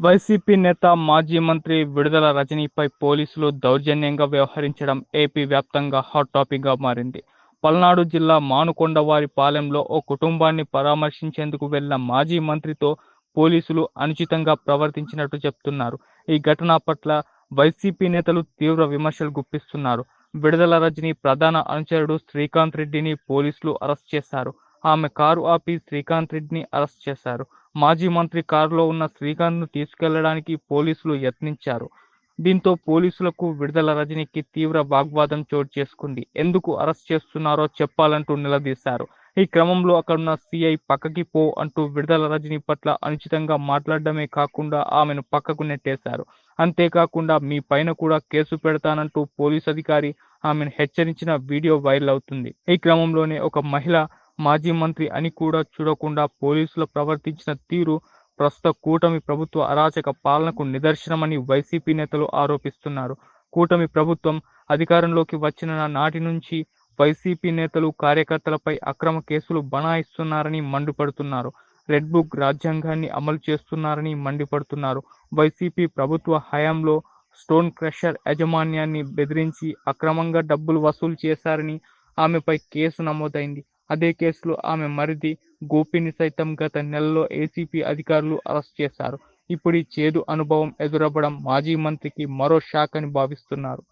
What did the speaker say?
YCP నేత మాజీ మంత్రి విడుదల రజనీపై పోలీసులు దౌర్జన్యంగా వ్యవహరించడం ఏపీ వ్యాప్తంగా హాట్ టాపిక్గా మారింది. పల్నాడు జిల్లా మానుకొండవారిపాలెంలో ఓ కుటుంబాన్ని పరామర్శించేందుకు వెళ్ళిన మాజీ మంత్రితో పోలీసులు అనుచితంగా ప్రవర్తించినట్టు చెప్తున్నారు. ఈ ఘటన పట్ల వైసీపీ నేతలు తీవ్ర విమర్శలు గుప్పిస్తున్నారు. విడుదల రజనీ ప్రధాన అనుచరుడు శ్రీకాంత్ రెడ్డిని పోలీసులు అరెస్ట్ చేశారు. ఆమె కారు ఆపి శ్రీకాంత్ రెడ్డిని అరెస్ట్ చేశారు. మాజీ మంత్రి కారులో ఉన్న శ్రీకాంత్ను తీసుకెళ్ళడానికి పోలీసులు యత్నించారు. దీంతో పోలీసులకు విడుదల రజనీకి తీవ్ర వాగ్వాదం చోటు చేసుకుంది. ఎందుకు అరెస్ట్ చేస్తున్నారో చెప్పాలంటూ నిలదీశారు. ఈ క్రమంలో అక్కడున్న సీఐ పక్కకి పో అంటూ విడుదల రజనీ పట్ల అనుచితంగా మాట్లాడడమే కాకుండా ఆమెను పక్కకు నెట్టేశారు. అంతేకాకుండా మీ పైన కూడా కేసు పెడతానంటూ పోలీస్ అధికారి ఆమెను హెచ్చరించిన వీడియో వైరల్ అవుతుంది. ఈ క్రమంలోనే ఒక మహిళ మాజీ మంత్రి అని కూడా చూడకుండా పోలీసులు ప్రవర్తించిన తీరు ప్రస్తుత కూటమి ప్రభుత్వ అరాచక పాలనకు నిదర్శనమని వైసీపీ నేతలు ఆరోపిస్తున్నారు. కూటమి ప్రభుత్వం అధికారంలోకి వచ్చిన నాటి నుంచి వైసీపీ నేతలు కార్యకర్తలపై అక్రమ కేసులు బనాయిస్తున్నారని మండిపడుతున్నారు. రెడ్ బుక్ రాజ్యాంగాన్ని అమలు చేస్తున్నారని మండిపడుతున్నారు. వైసీపీ ప్రభుత్వ హయాంలో స్టోన్ క్రషర్ యాజమాన్యాన్ని బెదిరించి అక్రమంగా డబ్బులు వసూలు చేశారని ఆమెపై కేసు నమోదైంది. అదే కేసులో ఆమె మరిది గోపిని సైతం గత నెలలో ఏసీపీ అధికారులు అరెస్ట్ చేశారు. ఇప్పుడు ఈ చేదు అనుభవం ఎదురవ్వడం మాజీ మంత్రికి మరో షాక్ అని భావిస్తున్నారు.